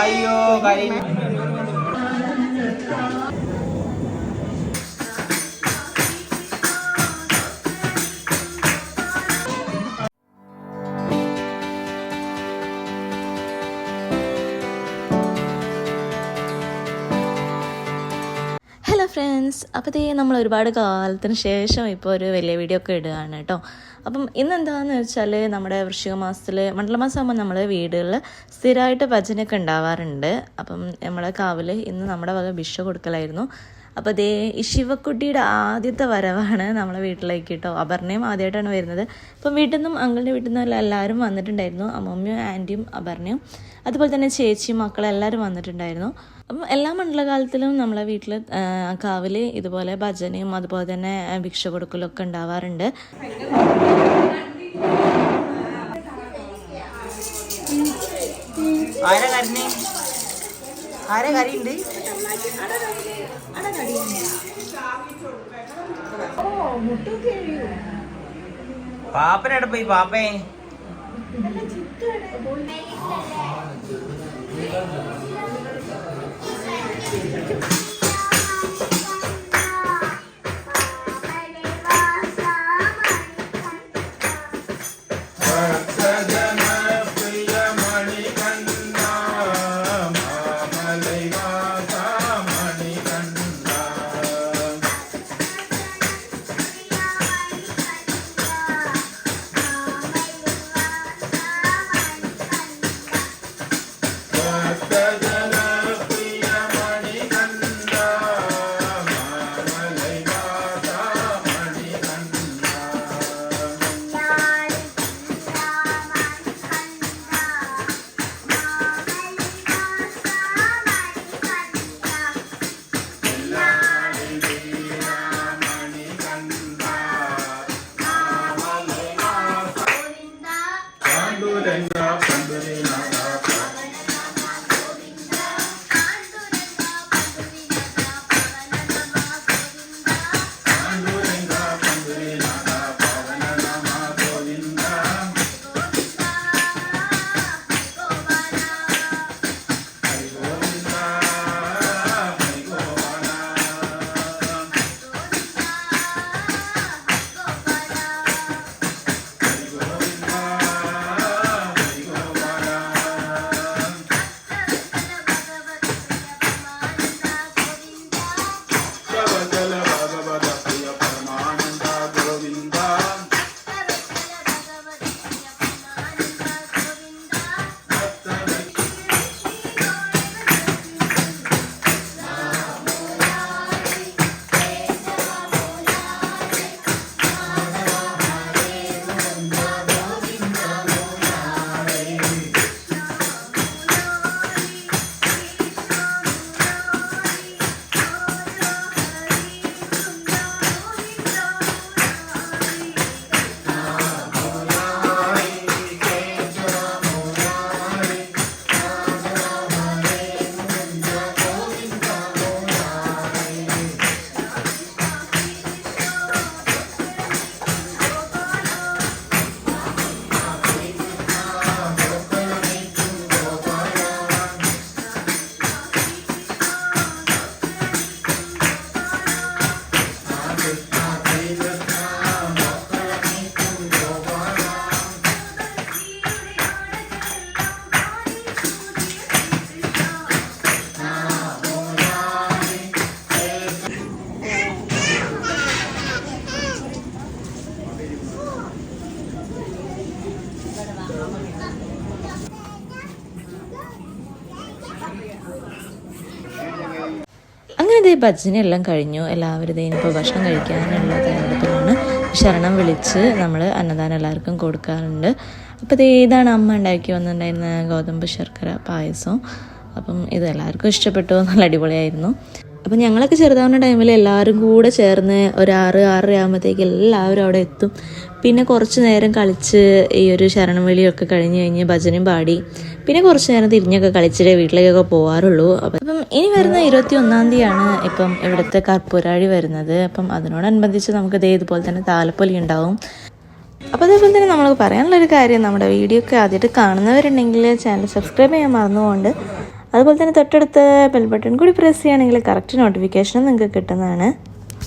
അയ്യോ കരി ഫ്രണ്ട്സ് അപ്പോൾ ഇതേ നമ്മൾ ഒരുപാട് കാലത്തിന് ശേഷം ഇപ്പോൾ ഒരു വലിയ വീഡിയോ ഒക്കെ ഇടുകയാണ് കേട്ടോ അപ്പം ഇന്ന് എന്താണെന്ന് വെച്ചാൽ നമ്മുടെ വൃശ്ചിക മാസത്തിൽ മണ്ഡലമാസമാകുമ്പോൾ നമ്മൾ വീടുകളിൽ സ്ഥിരമായിട്ട് ഭജനയൊക്കെ ഉണ്ടാവാറുണ്ട്. അപ്പം നമ്മളെ കാവിൽ ഇന്ന് നമ്മുടെ വക ഭിക്ഷ കൊടുക്കലായിരുന്നു. അപ്പോൾ അതേ ഈ ശിവക്കുട്ടിയുടെ ആദ്യത്തെ വരവാണ് നമ്മളെ വീട്ടിലേക്ക് കേട്ടോ. അപർണയും ആദ്യമായിട്ടാണ് വരുന്നത്. അപ്പം വീട്ടിൽ നിന്നും അങ്കിളിന്റെ വീട്ടിൽ നിന്നും എല്ലാവരും വന്നിട്ടുണ്ടായിരുന്നു. അമ്മമ്മയും ആന്റിയും അപർണയും അതുപോലെ തന്നെ ചേച്ചിയും മക്കളെല്ലാവരും വന്നിട്ടുണ്ടായിരുന്നു. അപ്പം എല്ലാ മണ്ഡലകാലത്തിലും നമ്മളെ വീട്ടിൽ കാവിൽ ഇതുപോലെ ഭജനയും അതുപോലെ തന്നെ ഭിക്ഷ കൊടുക്കലും ഒക്കെ ഉണ്ടാവാറുണ്ട്. ആരാ ആരാ കറിയുണ്ട് പാപ്പനട പോയി പാപ്പേ? അങ്ങനെ ഭജന എല്ലാം കഴിഞ്ഞു. എല്ലാവരും ഇപ്പോൾ ഭക്ഷണം കഴിക്കാനുള്ള തയ്യാറെടുപ്പിലാണ്. ശരണം വിളിച്ച് നമ്മൾ അന്നദാനം എല്ലാവർക്കും കൊടുക്കാറുണ്ട്. അപ്പോൾ ഇത് ഏതാണ് അമ്മ ഉണ്ടാക്കി വന്നിട്ടുണ്ടായിരുന്ന ഗോതമ്പ് ശർക്കര പായസം. അപ്പം ഇത് എല്ലാവർക്കും ഇഷ്ടപ്പെട്ടു. നല്ല അടിപൊളിയായിരുന്നു. അപ്പം ഞങ്ങളൊക്കെ ചെറുതാവുന്ന ടൈമിൽ എല്ലാവരും കൂടെ ചേർന്ന് ഒരു ആറ് ആറര ആകുമ്പോഴത്തേക്ക് എല്ലാവരും അവിടെ എത്തും. പിന്നെ കുറച്ച് നേരം കളിച്ച് ഈ ഒരു ശരണം വിളിയൊക്കെ കഴിഞ്ഞ് കഴിഞ്ഞ് ഭജനയും പാടി. പിന്നെ കുറച്ച് നേരം തിരിഞ്ഞൊക്കെ കളിച്ചിട്ടേ വീട്ടിലേക്കൊക്കെ പോകാറുള്ളൂ അപ്പം ഇനി വരുന്ന ഇരുപത്തി ഒന്നാം തീയതിയാണ് ഇപ്പം ഇവിടുത്തെ കർപ്പൂരാഴി വരുന്നത്. അപ്പം അതിനോടനുബന്ധിച്ച് നമുക്ക് ഇതേ ഇതുപോലെ തന്നെ താലപ്പൊലി ഉണ്ടാവും. അപ്പോൾ അതേപോലെ തന്നെ നമ്മൾ പറയാനുള്ളൊരു കാര്യം നമ്മുടെ വീഡിയോ ഒക്കെ ആദ്യമായിട്ട് കാണുന്നവരുണ്ടെങ്കിൽ ചാനൽ സബ്സ്ക്രൈബ് ചെയ്യാൻ മറന്നുകൊണ്ട് അതുപോലെ തന്നെ തൊട്ടടുത്ത് ബെൽ ബട്ടൺ കൂടി പ്രസ് ചെയ്യുകയാണെങ്കിൽ കറക്റ്റ് നോട്ടിഫിക്കേഷനും നിങ്ങൾക്ക് കിട്ടുന്നതാണ്.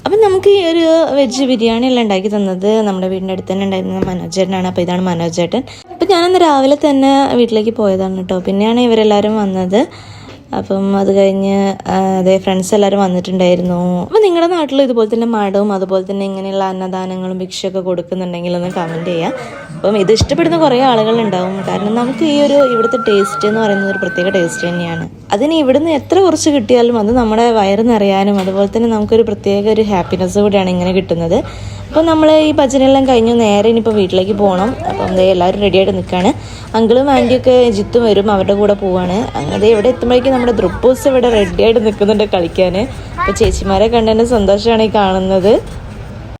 അപ്പം നമുക്ക് ഈ ഒരു വെജ് ബിരിയാണി എല്ലാം ഉണ്ടാക്കി തന്നത്. നമ്മുടെ വീടിന്റെ അടുത്ത് തന്നെ ഉണ്ടായിരുന്ന മനോജേട്ടനാണ്. അപ്പോൾ ഇതാണ് മനോജേട്ടൻ. അപ്പം ഞാനന്ന് രാവിലെ തന്നെ വീട്ടിലേക്ക് പോയതാണ് കേട്ടോ. പിന്നെയാണ് ഇവരെല്ലാവരും വന്നത്. അപ്പം അത് കഴിഞ്ഞ് അതേ ഫ്രണ്ട്സ് എല്ലാവരും വന്നിട്ടുണ്ടായിരുന്നു. അപ്പം നിങ്ങളുടെ നാട്ടിൽ ഇതുപോലെ തന്നെ മഠവും അതുപോലെ തന്നെ ഇങ്ങനെയുള്ള അന്നദാനങ്ങളും ഭിക്ഷയൊക്കെ കൊടുക്കുന്നുണ്ടെങ്കിൽ ഒന്ന് കമന്റ് ചെയ്യാം. അപ്പം ഇത് ഇഷ്ടപ്പെടുന്ന കുറേ ആളുകളുണ്ടാവും. കാരണം നമുക്ക് ഈ ഒരു ഇവിടുത്തെ ടേസ്റ്റ് എന്ന് പറയുന്നത് ഒരു പ്രത്യേക ടേസ്റ്റ് തന്നെയാണ്. അതിന് ഇവിടുന്ന് എത്ര കുറച്ച് കിട്ടിയാലും അത് നമ്മുടെ വയറ് നിറയാനും അതുപോലെ തന്നെ നമുക്കൊരു പ്രത്യേക ഒരു ഹാപ്പിനെസ് കൂടിയാണ് ഇങ്ങനെ കിട്ടുന്നത്. അപ്പം നമ്മൾ ഈ ഭജനെല്ലാം കഴിഞ്ഞു നേരെ ഇനിയിപ്പോൾ വീട്ടിലേക്ക് പോകണം. അപ്പം ദേ എല്ലാവരും റെഡിയായിട്ട് നിൽക്കുകയാണ് അങ്കിളും ആന്റിയൊക്കെ ജിത്തും വരും അവരുടെ കൂടെ പോവാണ്. അങ്ങനെ ഇവിടെ എത്തുമ്പോഴേക്കും നമ്മുടെ ദ്രുപ്പൂസ് ഇവിടെ റെഡിയായിട്ട് നിൽക്കുന്നുണ്ട് കളിക്കാൻ അപ്പോൾ ചേച്ചിമാരെ കണ്ടതിന് സന്തോഷമാണ് ഈ കാണുന്നത്.